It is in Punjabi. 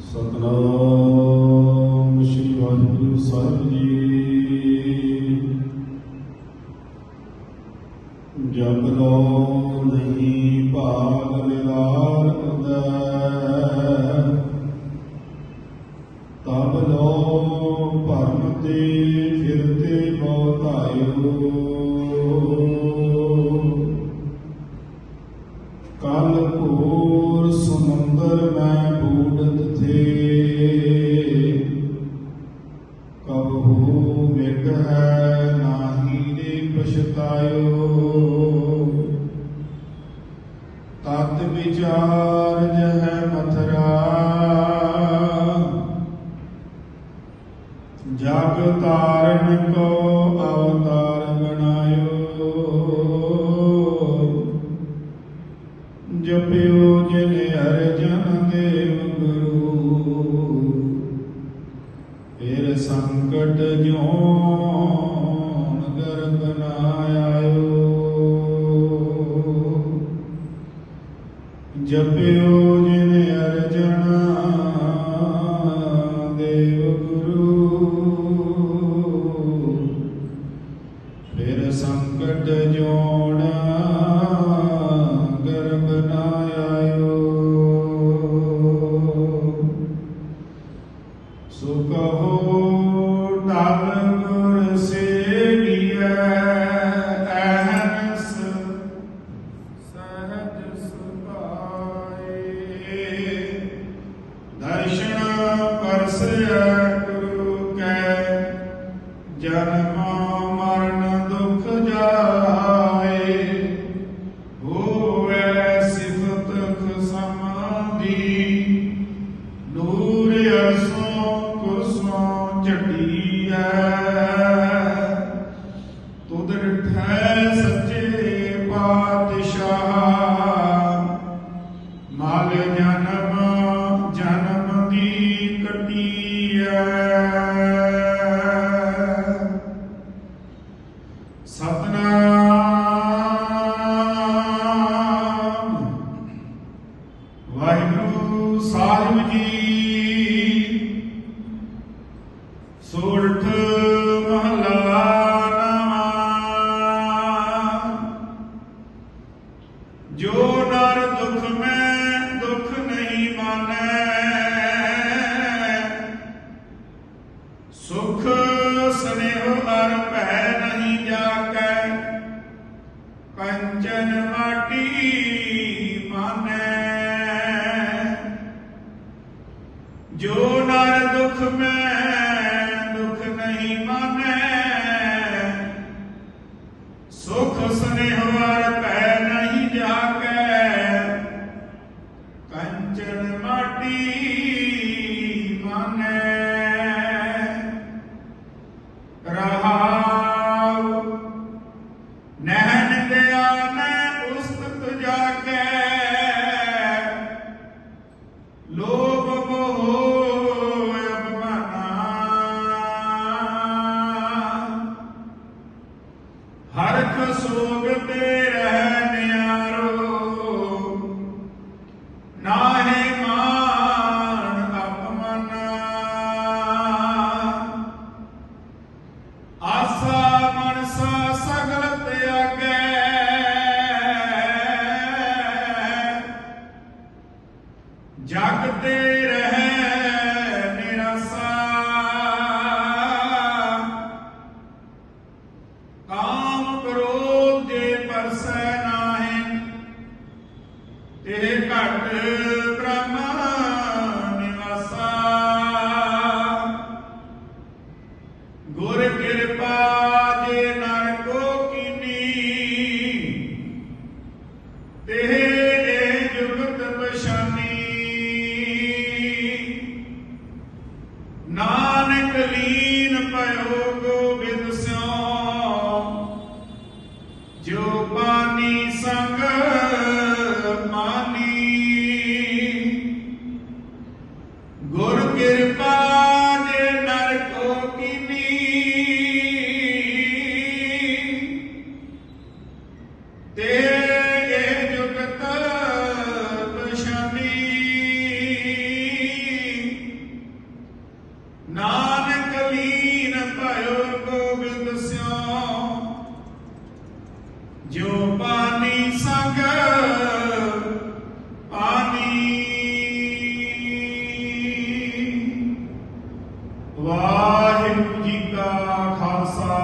ਸਤਨਾਮ ਸ੍ਰੀ ਵਾਹਿਗੁਰੂ ਸਾਹਿਬ ਜੀ। ਜਪ ਲੋ ਨਹੀਂ ਭਾਗ ਨਿਵਾਰ ਉਦੈ ਤਬ ਲੋ ਭਰਮ ਤੇ ਫਿਰਤੇ ਬਹੁਤਾਇਓ ਕਲ ਤਤ ਵਿਚਾਰ ਜਹ ਮਥਰਾ। ਜਗ ਤਾਰਨ ਕੋ ਜਪਿਓ ਜਿਨ ਅਰਜਨ ਦੇਵ ਗੁਰੂ। ਫਿਰ ਸੰਕਟ ਜੋਣਾ ਗਰਬ ਨਾ ਆਇਓ। ਸੋ ਕਹੋ ਤਬ ਕੁਸੋਂ ਝਟੀਐ ਤੁਧ ਡਿਠੈ ਸੱਚੇ ਪਾਤਸ਼ਾਹ। ਮਾਲ ਜਨਮ ਜਨਮ ਦੀ ਕਟੀਐ ਸਤਨਾਮ ਸੋਰਠ ਮਹਲਾ ਨਵਾਂ। ਜੋ ਨਰ ਦੁਖ ਮੈਂ ਦੁਖ ਨਹੀਂ ਮਾਨੈ। ਸੁਖ ਸਨੇਹ ਅਰ ਭੈ ਨਹੀਂ ਜਾਕੈ। ਕੰਚਨ ਕੰਚਨ ਮਾਟੀ ਮਾਨੈ ਰਹਾਉ ਨਹਿਨ ਦਿਆ ਮੈਂ ਉਸਤਤ ਜਾਕੈ ਲੋਭ ਮੋਹ ਅਭਮਾਨਾ ਹਰਖ ਸੋਗ ਤੇਰੇ ਜੁਗਤ ਪਛਾਨੀ। ਨਾਨਕ ਲੀਨ ਭਇਓ ਗੋਬਿੰਦ ਸਿਓ ਜੋ ਪਾਨੀ ਸੰਗ ਮਾਨੀ। ਗੁਰ ਕਿਰਪਾ ਜਿਉ ਪਾਣੀ ਸੰਗ ਪਾਣੀ ਵਾਹਿਗੁਰੂ ਜੀ ਕਾ ਖਾਲਸਾ।